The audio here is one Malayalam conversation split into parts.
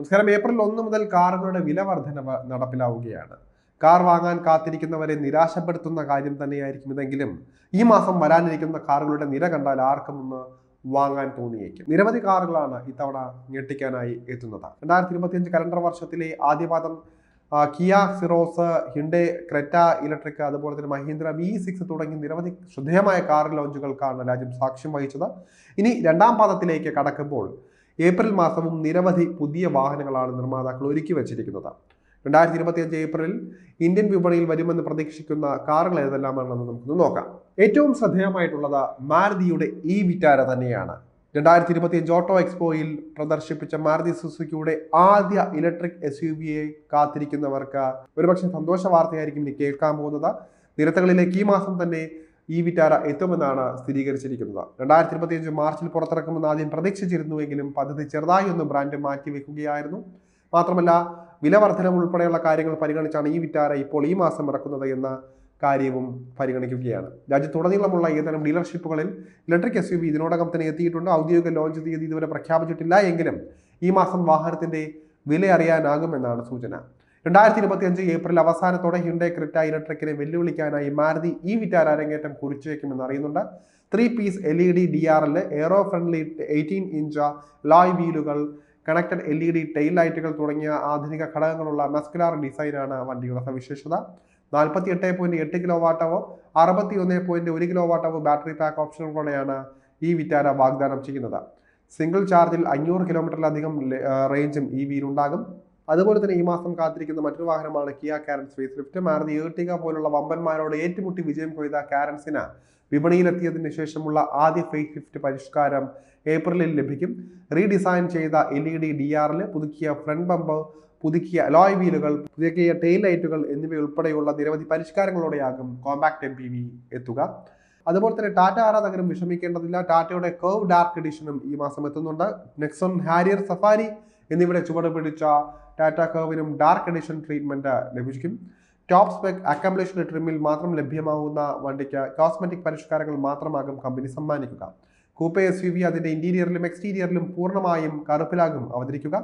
നമസ്കാരം. ഏപ്രിൽ ഒന്ന് മുതൽ കാറുകളുടെ വില വർധനവ് നടപ്പിലാവുകയാണ്. കാർ വാങ്ങാൻ കാത്തിരിക്കുന്നവരെ നിരാശപ്പെടുത്തുന്ന കാര്യം തന്നെയായിരിക്കും ഇതെങ്കിലും ഈ മാസം വരാനിരിക്കുന്ന കാറുകളുടെ നിര കണ്ടാൽ ആർക്കും ഒന്ന് വാങ്ങാൻ തോന്നിയേക്കും. നിരവധി കാറുകളാണ് ഇത്തവണ ഞെട്ടിക്കാനായി എത്തുന്നത്. രണ്ടായിരത്തി ഇരുപത്തിയഞ്ച് കലണ്ടർ വർഷത്തിലെ ആദ്യപാദം Kia Syros Hyundai Creta electric അതുപോലെ തന്നെ മഹീന്ദ്ര വി സിക്സ് തുടങ്ങി നിരവധി ശ്രദ്ധേയമായ കാർ ലോഞ്ചുകൾക്കാണ് രാജ്യം സാക്ഷ്യം വഹിച്ചത്. ഇനി രണ്ടാം പാദത്തിലേക്ക് കടക്കുമ്പോൾ ഏപ്രിൽ മാസവും നിരവധി പുതിയ വാഹനങ്ങളാണ് നിർമ്മാതാക്കൾ ഒരുക്കി വച്ചിരിക്കുന്നത്. രണ്ടായിരത്തി ഇരുപത്തിയഞ്ച് ഏപ്രിലിൽ ഇന്ത്യൻ വിപണിയിൽ വരുമെന്ന് പ്രതീക്ഷിക്കുന്ന കാറുകൾ ഏതെല്ലാമാണെന്ന് നമുക്കൊന്ന് നോക്കാം. ഏറ്റവും ശ്രദ്ധേയമായിട്ടുള്ളത് മാരുതിയുടെ ഇ വിറ്റാര തന്നെയാണ്. രണ്ടായിരത്തി ഇരുപത്തിയഞ്ച് ഓട്ടോ എക്സ്പോയിൽ പ്രദർശിപ്പിച്ച മാരുതി സുസുക്കിയുടെ ആദ്യ ഇലക്ട്രിക് എസ് യു വിയെ കാത്തിരിക്കുന്നവർക്ക് ഒരുപക്ഷെ സന്തോഷ വാർത്തയായിരിക്കും ഇനി കേൾക്കാൻ പോകുന്നത്. നിരത്തുകളിലേക്ക് ഈ മാസം തന്നെ ഈ വിറ്റാര എത്തുമെന്നാണ് സ്ഥിരീകരിച്ചിരിക്കുന്നത്. രണ്ടായിരത്തി ഇരുപത്തിയഞ്ച് മാർച്ചിൽ പുറത്തിറക്കുമെന്ന് ആദ്യം പ്രതീക്ഷിച്ചിരുന്നുവെങ്കിലും പദ്ധതി ചെറുതായി ഒന്ന് ബ്രാൻഡ് മാറ്റിവെക്കുകയായിരുന്നു. മാത്രമല്ല വില വർധനം ഉൾപ്പെടെയുള്ള കാര്യങ്ങൾ പരിഗണിച്ചാണ് ഈ വിറ്റാര ഇപ്പോൾ ഈ മാസം ഇറക്കുന്നത് എന്ന കാര്യവും പരിഗണിക്കുകയാണ്. രാജ്യത്തുടനീളമുള്ള ഏതാനും ഡീലർഷിപ്പുകളിൽ ഇലക്ട്രിക് എസ് യു വി ഇതിനോടകം തന്നെ എത്തിയിട്ടുണ്ട്. ഔദ്യോഗിക ലോഞ്ച് തീയതി ഇതുവരെ പ്രഖ്യാപിച്ചിട്ടില്ല എങ്കിലും ഈ മാസം വാഹനത്തിന്റെ വില അറിയാനാകുമെന്നാണ് സൂചന. രണ്ടായിരത്തി ഇരുപത്തി അഞ്ച് ഏപ്രിൽ അവസാനത്തോടെ ഹ്യുണ്ടേ ക്രിറ്റ ഇലക്ട്രിക്കിനെ വെല്ലുവിളിക്കാനായി മാരുതി ഈ വിറ്റാര അരങ്ങേറ്റം കുറിച്ചേക്കുമെന്ന് അറിയുന്നുണ്ട്. Three piece L E D D R L aero friendly eighteen inch alloy വീലുകൾ connected L E D tail ലൈറ്റുകൾ തുടങ്ങിയ ആധുനിക ഘടകങ്ങളുള്ള മസ്കുലാർ ഡിസൈനാണ് വണ്ടിയുടെ സവിശേഷത നാൽപ്പത്തി എട്ട് പോയിന്റ് എട്ട് കിലോ വാട്ടവോ അറുപത്തി ഒന്ന് പോയിന്റ് ഒരു കിലോ വാട്ടവോ ബാറ്ററി പാക്ക് ഓപ്ഷനുകളോടെയാണ് ഈ വിറ്റാര വാഗ്ദാനം ചെയ്യുന്നത്. സിംഗിൾ ചാർജിൽ അഞ്ഞൂറ് കിലോമീറ്ററിലധികം റേഞ്ചും ഈ വീലുണ്ടാകും അതുപോലെ തന്നെ ഈ മാസം കാത്തിരിക്കുന്ന മറ്റൊരു വാഹനമാണ് Kia Carens face lift. Maruti Ertiga പോലുള്ള വമ്പന്മാരോട് ഏറ്റുമുട്ടി വിജയം കൊയ്ത കാരൻസിന് വിപണിയിലെത്തിയതിന് ശേഷമുള്ള ആദ്യ ഫേസ് ലിഫ്റ്റ് പരിഷ്കാരം ഏപ്രിലിൽ ലഭിക്കും. റീഡിസൈൻ ചെയ്ത എൽ ഇ ഡി ഡി ആറിൽ പുതുക്കിയ ഫ്രണ്ട് ബമ്പ് പുതുക്കിയ അലോയ് വീലുകൾ പുതുക്കിയ ടെയിൽ ലൈറ്റുകൾ എന്നിവയുൾപ്പെടെയുള്ള നിരവധി പരിഷ്കാരങ്ങളോടെയാകും കോമ്പാക്ട് എം പി വി എത്തുക. അതുപോലെ തന്നെ ടാറ്റ ആരാധകരും വിഷമിക്കേണ്ടതില്ല. ടാറ്റയുടെ കർവ് ഡാർക്ക് എഡിഷനും ഈ മാസം എത്തുന്നുണ്ട്. നെക്സോൺ ഹാരിയർ സഫാരി എന്നിവയുടെ ചുവട് പിടിച്ച ടാറ്റ കർവിനും ഡാർക്ക് എഡിഷൻ ട്രീറ്റ്മെന്റ് ലഭിക്കും. ടോപ്പ് സ്പെക് അക്കംബ്ലേഷൻ ട്രിമ്മിൽ മാത്രം ലഭ്യമാവുന്ന വണ്ടിക്ക് കോസ്മെറ്റിക് പരിഷ്കാരങ്ങൾ മാത്രമാകും കമ്പനി സമ്മാനിക്കുക. കൂപ്പെ എസ് യു വി അതിന്റെ ഇന്റീരിയറിലും എക്സ്റ്റീരിയറിലും പൂർണമായും കറുപ്പിലാകും അവതരിക്കുക.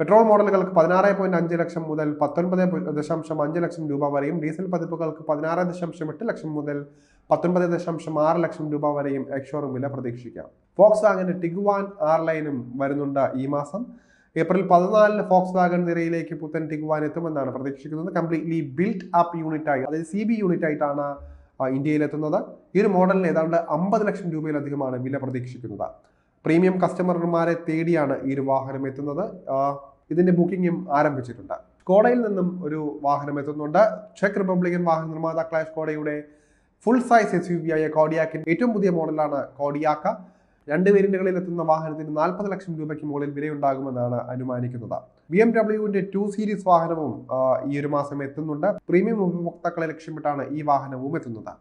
പെട്രോൾ മോഡലുകൾക്ക് പതിനാറ് പോയിന്റ് അഞ്ച് ലക്ഷം മുതൽ പത്തൊൻപത് ദശാംശം അഞ്ച് ലക്ഷം രൂപ വരെയും ഡീസൽ പതിപ്പുകൾക്ക് പതിനാറ് ദശാംശം എട്ട് ലക്ഷം മുതൽ പത്തൊൻപത് ദശാംശം ആറ് ലക്ഷം രൂപ വരെയും എക്സോറും വില പ്രതീക്ഷിക്കാം. ഫോക്സ് വാഗന്റെ ടിഗുവാൻ ആർ ലൈനും വരുന്നുണ്ട് ഈ മാസം. ഏപ്രിൽ പതിനാലിന് ഫോക്സ് വാഗൺ നിരയിലേക്ക് പുത്തൻ ടിഗുവാൻ എത്തുമെന്നാണ് പ്രതീക്ഷിക്കുന്നത്. കംപ്ലീറ്റ്ലി ബിൽഡ് അപ്പ് യൂണിറ്റ് ആയി അതായത് സി ബി യൂണിറ്റ് ആയിട്ടാണ് ഇന്ത്യയിൽ എത്തുന്നത് ഈ ഒരു മോഡലിന് ഏതാണ്ട് അമ്പത് ലക്ഷം രൂപയിലധികമാണ് വില പ്രതീക്ഷിക്കുന്നത്. പ്രീമിയം കസ്റ്റമർമാരെ തേടിയാണ് ഈ ഒരു വാഹനം എത്തുന്നത്. ഇതിന്റെ ബുക്കിംഗും ആരംഭിച്ചിട്ടുണ്ട്. സ്കോഡയിൽ നിന്നും ഒരു വാഹനം എത്തുന്നുണ്ട്. ചെക്ക് റിപ്പബ്ലിക്കൻ വാഹന നിർമ്മാതാക്കളായ സ്കോഡയുടെ full size S U V ആയ കോഡിയാക്കിന്റെ ഏറ്റവും പുതിയ മോഡലാണ് കോഡിയാക്ക രണ്ട് വേരിയന്റുകളിൽ എത്തുന്ന വാഹനത്തിന് നാൽപ്പത് ലക്ഷം രൂപയ്ക്ക് മുകളിൽ വിലയുണ്ടാകുമെന്നാണ് അനുമാനിക്കുന്നത്. ബി എം ഡബ്ല്യുവിന്റെ ടു സീരീസ് വാഹനവും ഈ ഒരു മാസം എത്തുന്നുണ്ട്. പ്രീമിയം ഉപഭോക്താക്കളെ ലക്ഷ്യമിട്ടാണ് ഈ വാഹനവും എത്തുന്നത്.